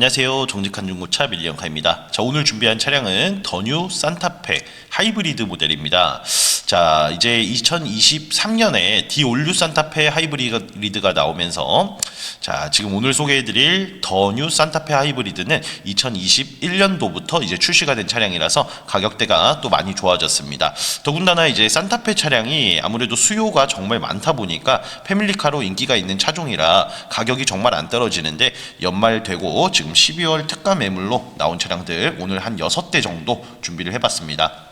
안녕하세요. 정직한 중고차 밀리언카입니다. 자, 오늘 준비한 차량은 더뉴 산타페 하이브리드 모델입니다. 자, 이제 2023년에 디올류 산타페 하이브리드가 나오면서 자, 지금 오늘 소개해 드릴 더 뉴 산타페 하이브리드는 2021년도부터 이제 출시가 된 차량이라서 가격대가 또 많이 좋아졌습니다. 더군다나 이제 산타페 차량이 아무래도 수요가 정말 많다 보니까 패밀리카로 인기가 있는 차종이라 가격이 정말 안 떨어지는데 연말 되고 지금 12월 특가 매물로 나온 차량들 오늘 한 6대 정도 준비를 해봤습니다.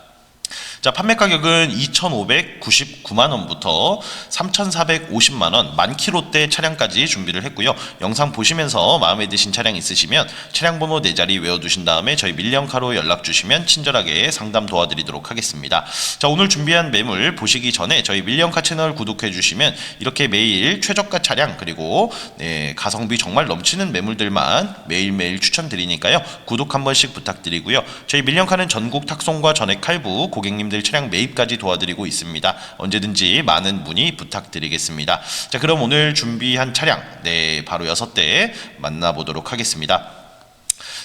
자, 판매 가격은 2,599만 원부터 3,450만 원, 만 킬로대 차량까지 준비를 했고요. 영상 보시면서 마음에 드신 차량 있으시면 차량 번호 네 자리 외워 두신 다음에 저희 밀리언카로 연락 주시면 친절하게 상담 도와드리도록 하겠습니다. 자, 오늘 준비한 매물 보시기 전에 저희 밀리언카 채널 구독해 주시면 이렇게 매일 최저가 차량 그리고 네, 가성비 정말 넘치는 매물들만 매일매일 추천드리니까요. 구독 한 번씩 부탁드리고요. 저희 밀리언카는 전국 탁송과 전액 할부 고객님 들 차량 매입까지 도와드리고 있습니다. 언제든지 많은 문의 부탁드리겠습니다. 자, 그럼 오늘 준비한 차량, 네, 바로 여섯 대 만나보도록 하겠습니다.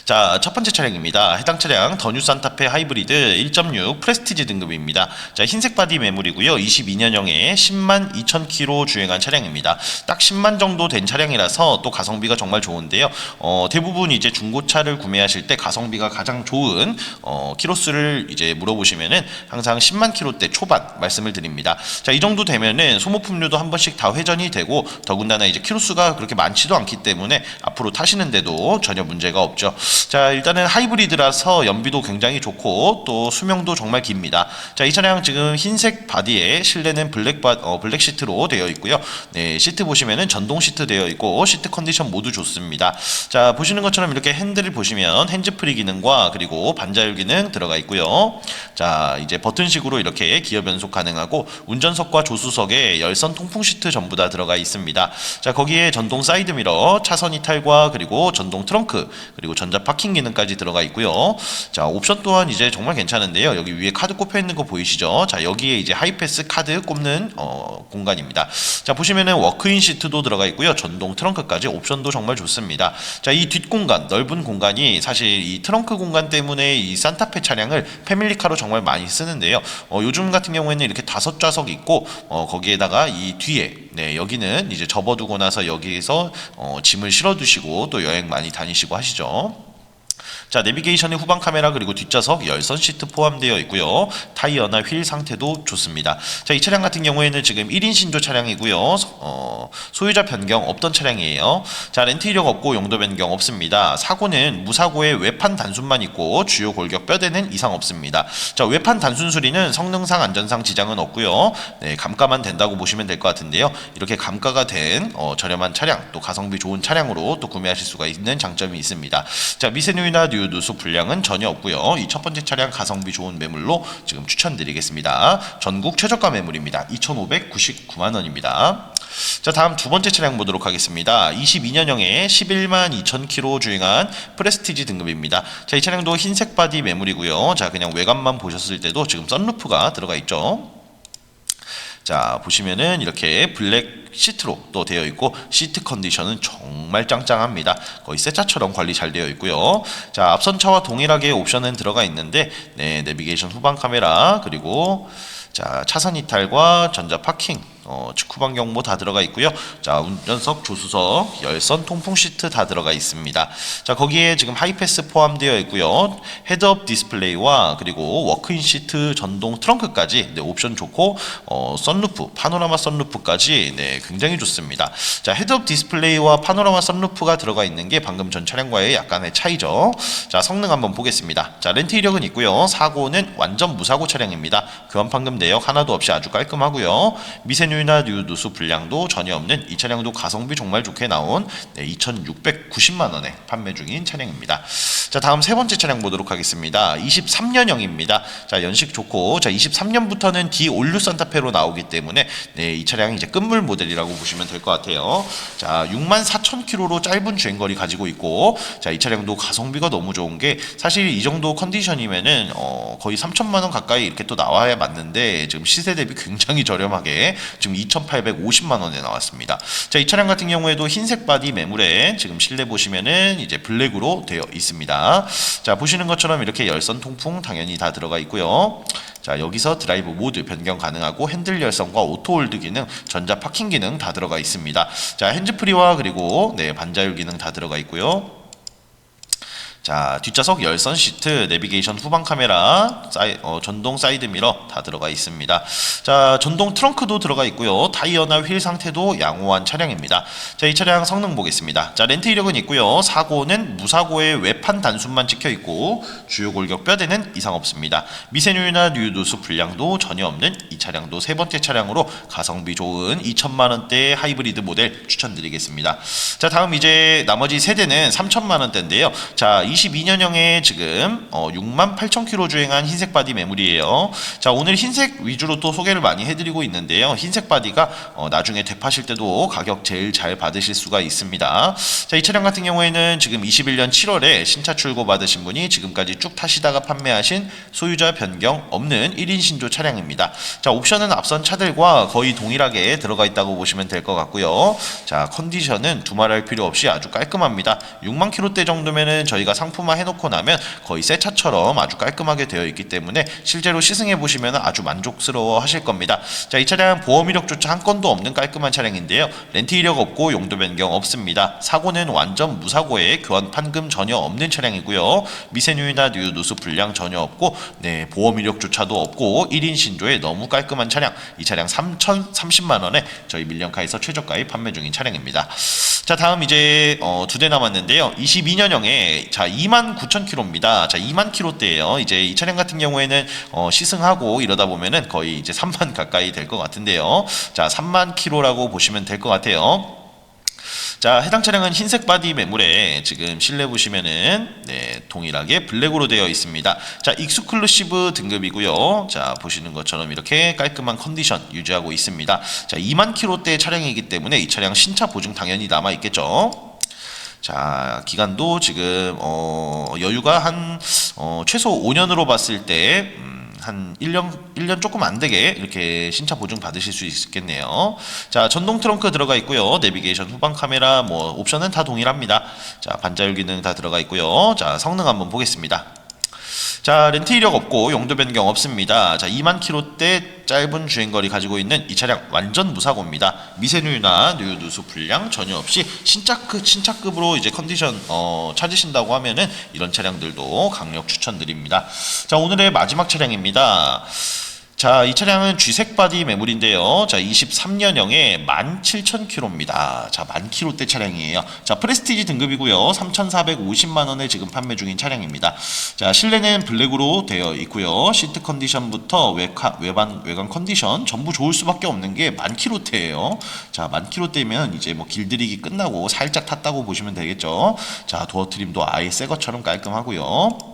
자, 첫 번째 차량입니다. 해당 차량 더뉴 산타페 하이브리드 1.6 프레스티지 등급입니다. 자, 흰색 바디 매물이고요. 22년형에 10만 2천 킬로 주행한 차량입니다. 딱 10만 정도 된 차량이라서 또 가성비가 정말 좋은데요. 어, 대부분 이제 중고차를 구매하실 때 가성비가 가장 좋은 어, 키로수를 이제 물어보시면은 항상 10만 킬로대 초반 말씀을 드립니다. 자, 이 정도 되면은 소모품류도 한 번씩 다 회전이 되고 더군다나 이제 키로수가 그렇게 많지도 않기 때문에 앞으로 타시는데도 전혀 문제가 없죠. 자, 일단은 하이브리드라서 연비도 굉장히 좋고 또 수명도 정말 깁니다. 자, 이 차량 지금 흰색 바디에 실내는 블랙 바, 어, 블랙 시트로 되어 있고요. 네, 시트 보시면은 전동 시트 되어 있고 시트 컨디션 모두 좋습니다. 자, 보시는 것처럼 이렇게 핸들을 보시면 핸즈프리 기능과 그리고 반자율 기능 들어가 있고요. 자, 이제 버튼식으로 이렇게 기어 변속 가능하고 운전석과 조수석에 열선 통풍 시트 전부 다 들어가 있습니다. 자, 거기에 전동 사이드 미러, 차선 이탈과 그리고 전동 트렁크, 그리고 전자 파킹 기능까지 들어가 있고요. 자, 옵션 또한 이제 정말 괜찮은데요. 여기 위에 카드 꼽혀 있는 거 보이시죠? 자, 여기에 이제 하이패스 카드 꼽는 어, 공간입니다. 자, 보시면은 워크인 시트도 들어가 있고요. 전동 트렁크까지 옵션도 정말 좋습니다. 자, 이 뒷공간, 넓은 공간이 사실 이 트렁크 공간 때문에 이 산타페 차량을 패밀리카로 정말 많이 쓰는데요. 어, 요즘 같은 경우에는 이렇게 다섯 좌석 있고 어, 거기에다가 이 뒤에 네, 여기는 이제 접어두고 나서 여기에서 어, 짐을 실어두시고 또 여행 많이 다니시고 하시죠. 자, 내비게이션의 후방 카메라 그리고 뒷좌석 열선 시트 포함되어 있고요. 타이어나 휠 상태도 좋습니다. 자, 이 차량 같은 경우에는 지금 1인 신조 차량이고요. 어, 소유자 변경 없던 차량이에요. 자, 렌트 이력 없고 용도 변경 없습니다. 사고는 무사고에 외판 단순만 있고 주요 골격 뼈대는 이상 없습니다. 자, 외판 단순 수리는 성능상 안전상 지장은 없고요. 네, 감가만 된다고 보시면 될 것 같은데요. 이렇게 감가가 된 어, 저렴한 차량, 또 가성비 좋은 차량으로 또 구매하실 수가 있는 장점이 있습니다. 자, 미세누 이나 뉴 누수 불량은 전혀 없고요. 이 첫 번째 차량 가성비 좋은 매물로 지금 추천드리겠습니다. 전국 최저가 매물입니다. 2,599만 원입니다. 자, 다음 두 번째 차량 보도록 하겠습니다. 22년형에 11만 2천 킬로 주행한 프레스티지 등급입니다. 자, 이 차량도 흰색 바디 매물이고요. 자, 그냥 외관만 보셨을 때도 지금 썬루프가 들어가 있죠. 자 보시면은 이렇게 블랙 시트로 또 되어 있고 시트 컨디션은 정말 짱짱합니다. 거의 새 차처럼 관리 잘 되어 있고요. 자 앞선 차와 동일하게 옵션은 들어가 있는데 네 내비게이션 후방 카메라 그리고 자 차선 이탈과 전자 파킹 어, 직후방 경보 다 들어가 있고요. 자, 운전석, 조수석, 열선, 통풍 시트 다 들어가 있습니다. 자, 거기에 지금 하이패스 포함되어 있고요. 헤드업 디스플레이와 그리고 워크인 시트, 전동 트렁크까지 네, 옵션 좋고 어, 썬루프, 파노라마 썬루프까지 네, 굉장히 좋습니다. 자, 헤드업 디스플레이와 파노라마 썬루프가 들어가 있는 게 방금 전 차량과의 약간의 차이죠. 자, 성능 한번 보겠습니다. 자, 렌트 이력은 있고요. 사고는 완전 무사고 차량입니다. 교환 판금 내역 하나도 없이 아주 깔끔하고요. 미세 누 유나 뉴누수 불량도 전혀 없는 이 차량도 가성비 정말 좋게 나온 네, 2,690만 원에 판매 중인 차량입니다. 자 다음 세 번째 차량 보도록 하겠습니다. 23년형입니다. 자 연식 좋고 자 23년부터는 D 올류 산타페로 나오기 때문에 네, 이 차량이 이제 끝물 모델이라고 보시면 될 것 같아요. 자 6만 4천 킬로로 짧은 주행거리 가지고 있고 자 이 차량도 가성비가 너무 좋은 게 사실 이 정도 컨디션이면은 어, 거의 3천만 원 가까이 이렇게 또 나와야 맞는데 지금 시세 대비 굉장히 저렴하게 지금 2,850만 원에 나왔습니다. 자, 이 차량 같은 경우에도 흰색 바디 매물에 지금 실내 보시면은 이제 블랙으로 되어 있습니다. 자, 보시는 것처럼 이렇게 열선 통풍 당연히 다 들어가 있고요. 자, 여기서 드라이브 모드 변경 가능하고 핸들 열선과 오토 홀드 기능, 전자 파킹 기능 다 들어가 있습니다. 자, 핸즈프리와 그리고 네, 반자율 기능 다 들어가 있고요. 자 뒷좌석 열선 시트 내비게이션 후방 카메라 사이, 어, 전동 사이드 미러 다 들어가 있습니다. 자 전동 트렁크도 들어가 있고요. 타이어나 휠 상태도 양호한 차량입니다. 자 이 차량 성능 보겠습니다. 자 렌트 이력은 있고요. 사고는 무사고의 외판 단순만 찍혀 있고 주요 골격 뼈대는 이상 없습니다. 미세누유나 뉴누수 불량도 전혀 없는 이 차량도 세 번째 차량으로 가성비 좋은 2천만 원대 하이브리드 모델 추천드리겠습니다. 자 다음 이제 나머지 세대는 3천만 원대인데요. 자 22년형에 지금 어, 6만 8천 킬로 주행한 흰색 바디 매물이에요. 자 오늘 흰색 위주로 또 소개를 많이 해드리고 있는데요. 흰색 바디가 어, 나중에 되파실 때도 가격 제일 잘 받으실 수가 있습니다. 자 이 차량 같은 경우에는 지금 21년 7월에 신차 출고 받으신 분이 지금까지 쭉 타시다가 판매하신 소유자 변경 없는 1인 신조 차량입니다. 자 옵션은 앞선 차들과 거의 동일하게 들어가 있다고 보시면 될 것 같고요. 자 컨디션은 두말할 필요 없이 아주 깔끔합니다. 6만 킬로대 정도면은 저희가 상품화 해놓고 나면 거의 새 차처럼 아주 깔끔하게 되어 있기 때문에 실제로 시승해 보시면 아주 만족스러워 하실 겁니다. 자, 이 차량 보험 이력조차 한 건도 없는 깔끔한 차량인데요. 렌트 이력 없고 용도 변경 없습니다. 사고는 완전 무사고에 교환 판금 전혀 없는 차량이고요. 미세누유나 뉴 누수 불량 전혀 없고 네, 보험 이력조차도 없고 1인 신조에 너무 깔끔한 차량. 이 차량 3,030만 원에 저희 밀령카에서 최저가에 판매 중인 차량입니다. 자, 다음 이제 어, 두 대 남았는데요. 22년형에 자 2만 9천 킬로입니다. 자 2만 킬로대예요. 이제 이 차량 같은 경우에는 어, 시승하고 이러다 보면은 거의 이제 3만 가까이 될 것 같은데요. 자 3만 킬로라고 보시면 될 것 같아요. 자 해당 차량은 흰색 바디 매물에 지금 실내 보시면은 네 동일하게 블랙으로 되어 있습니다. 자 익스클루시브 등급이고요. 자 보시는 것처럼 이렇게 깔끔한 컨디션 유지하고 있습니다. 자 2만 킬로대 차량이기 때문에 이 차량 신차 보증 당연히 남아 있겠죠. 자 기간도 지금 어, 여유가 한 어, 최소 5년으로 봤을 때 음, 한 1년 1년 조금 안 되게 이렇게 신차 보증 받으실 수 있겠네요. 자, 전동 트렁크 들어가 있고요. 내비게이션 후방 카메라 뭐 옵션은 다 동일합니다. 자, 반자율 기능 다 들어가 있고요. 자, 성능 한번 보겠습니다. 자, 렌트 이력 없고 용도 변경 없습니다. 자, 2만 킬로대 짧은 주행거리 가지고 있는 이 차량 완전 무사고입니다. 미세누유나 누유 누수 불량 전혀 없이 신차급 신차급으로 이제 컨디션 어, 찾으신다고 하면은 이런 차량들도 강력 추천드립니다. 자, 오늘의 마지막 차량입니다. 자, 이 차량은 쥐색 바디 매물인데요. 자, 23년형에 17,000km입니다. 자, 만 킬로대 차량이에요. 자, 프레스티지 등급이고요. 3,450만 원에 지금 판매 중인 차량입니다. 자, 실내는 블랙으로 되어 있고요. 시트 컨디션부터 외카, 외반, 외관 컨디션 전부 좋을 수밖에 없는 게만 킬로대예요. 자, 만 킬로대면 이제 뭐 길들이기 끝나고 살짝 탔다고 보시면 되겠죠. 자, 도어 트림도 아예 새 것처럼 깔끔하고요.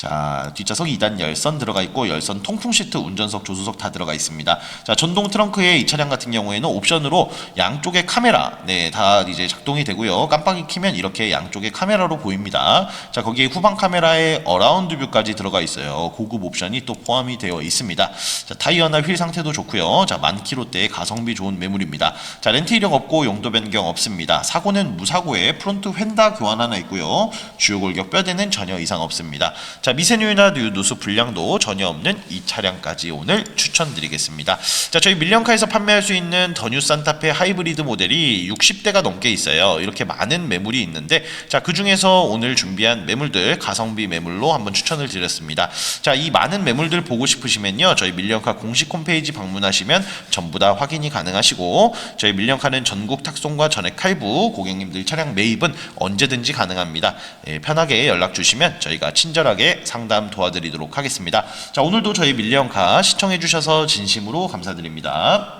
자, 뒷좌석 2단 열선 들어가 있고 열선 통풍 시트, 운전석, 조수석 다 들어가 있습니다. 자, 전동 트렁크에 이 차량 같은 경우에는 옵션으로 양쪽에 카메라, 네, 다 이제 작동이 되고요. 깜빡이 키면 이렇게 양쪽에 카메라로 보입니다. 자, 거기에 후방 카메라에 어라운드 뷰까지 들어가 있어요. 고급 옵션이 또 포함이 되어 있습니다. 자, 타이어나 휠 상태도 좋고요. 자, 만 킬로대의 가성비 좋은 매물입니다. 자, 렌트 이력 없고 용도 변경 없습니다. 사고는 무사고에 프론트 휀다 교환 하나 있고요. 주요 골격 뼈대는 전혀 이상 없습니다. 자, 미세누유나 누수 불량도 전혀 없는 이 차량까지 오늘 추천드리겠습니다. 자, 저희 밀령카에서 판매할 수 있는 더뉴 산타페 하이브리드 모델이 60대가 넘게 있어요. 이렇게 많은 매물이 있는데 자, 그 중에서 오늘 준비한 매물들 가성비 매물로 한번 추천을 드렸습니다. 자, 이 많은 매물들 보고 싶으시면요. 저희 밀령카 공식 홈페이지 방문하시면 전부 다 확인이 가능하시고 저희 밀령카는 전국 탁송과 전액 할부 고객님들 차량 매입은 언제든지 가능합니다. 예, 편하게 연락 주시면 저희가 친절하게 상담 도와드리도록 하겠습니다. 자, 오늘도 저희 밀리언카 시청해 주셔서 진심으로 감사드립니다.